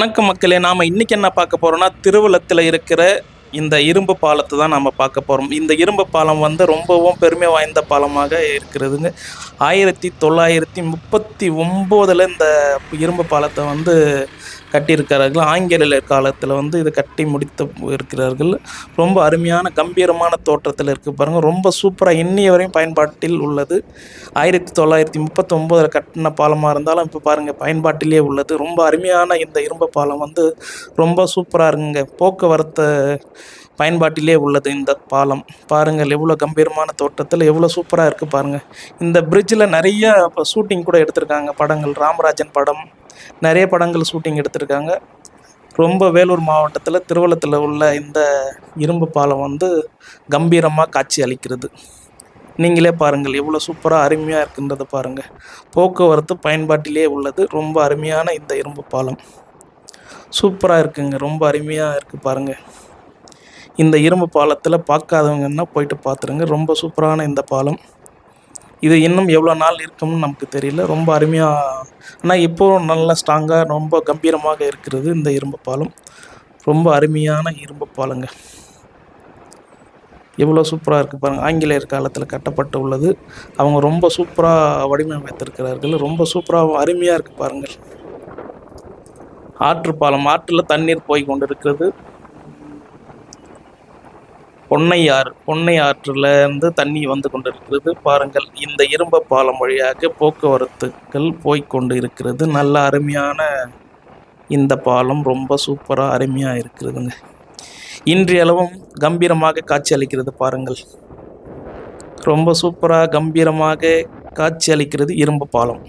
வணக்கம் மக்களே நாம் இன்றைக்கி என்ன பார்க்க போகிறோம்னா திருவள்ளத்தில் இருக்கிற இந்த இரும்பு பாலத்தை தான் நம்ம பார்க்க போகிறோம் இந்த இரும்பு பாலம் வந்து ரொம்பவும் பெருமை வாய்ந்த பாலமாக இருக்கிறதுங்க. ஆயிரத்தி தொள்ளாயிரத்தி முப்பத்தி ஒம்போதில் இந்த இரும்பு பாலத்தை வந்து கட்டியிருக்கிறார்கள். ஆங்கில காலத்தில் வந்து இதை கட்டி முடித்து இருக்கிறார்கள். ரொம்ப அருமையான கம்பீரமான தோற்றத்தில் இருக்குது பாருங்கள் ரொம்ப சூப்பராக இன்னைய வரையும் பயன்பாட்டில் உள்ளது. ஆயிரத்தி தொள்ளாயிரத்தி முப்பத்தொம்போதில் கட்டின பாலமாக இருந்தாலும் இப்போ பாருங்கள் பயன்பாட்டிலே உள்ளது. ரொம்ப அருமையான இந்த இரும்பு பாலம் வந்து ரொம்ப சூப்பராக இருக்குங்க. போக்குவரத்து பயன்பாட்டிலே உள்ளது இந்த பாலம். பாருங்கள் எவ்வளோ கம்பீரமான தோட்டத்தில் எவ்வளோ சூப்பராக இருக்குது பாருங்கள் இந்த பிரிட்ஜில் நிறைய இப்போ ஷூட்டிங் கூட எடுத்திருக்காங்க படங்கள். ராமராஜன் படம் நிறைய படங்கள் ஷூட்டிங் எடுத்திருக்காங்க. ரொம்ப வேலூர் மாவட்டத்தில் திருவள்ளத்தில் உள்ள இந்த இரும்பு பாலம் வந்து கம்பீரமாக காட்சி அளிக்கிறது. நீங்களே பாருங்கள் எவ்வளோ சூப்பராக அருமையாக இருக்குன்றதை பாருங்கள் போக்குவரத்து பயன்பாட்டிலே உள்ளது. ரொம்ப அருமையான இந்த இரும்பு பாலம். சூப்பராக இருக்குங்க. ரொம்ப அருமையாக இருக்குது பாருங்கள் இந்த இரும்பு பாலத்தில் பார்க்காதவங்கன்னா போயிட்டு பார்த்துருங்க ரொம்ப சூப்பரான இந்த பாலம். இது இன்னும் எவ்வளோ நாள் இருக்கும்னு நமக்கு தெரியல. ரொம்ப அருமையாக ஆனால் இப்போவும் நல்லா ஸ்ட்ராங்காக ரொம்ப கம்பீரமாக இருக்கிறது இந்த இரும்பு பாலம். ரொம்ப அருமையான இரும்பு பாலங்க. எவ்வளோ சூப்பராக இருக்குது பாருங்கள் ஆங்கிலேயர் காலத்தில் கட்டப்பட்டு உள்ளது. அவங்க ரொம்ப சூப்பராக வடிவமைத்திருக்கிறார்கள். ரொம்ப சூப்பராக அருமையாக இருக்குது பாருங்கள். ஆற்று பாலம். ஆற்றில் தண்ணீர் போய் கொண்டிருக்கிறது. பொன்னையாறு பொன்னை ஆற்றில் இருந்து தண்ணி வந்து கொண்டிருக்கிறது. பாருங்கள் இந்த இரும்பு பாலம் வழியாக போக்குவரத்துகள் போய்கொண்டு இருக்கிறது நல்ல அருமையான இந்த பாலம் ரொம்ப சூப்பராக அருமையாக இருக்கிறதுங்க. இன்றையளவும் கம்பீரமாக காட்சி அளிக்கிறது பாருங்கள். ரொம்ப சூப்பராக கம்பீரமாக காட்சி அளிக்கிறது இரும்பு பாலம்.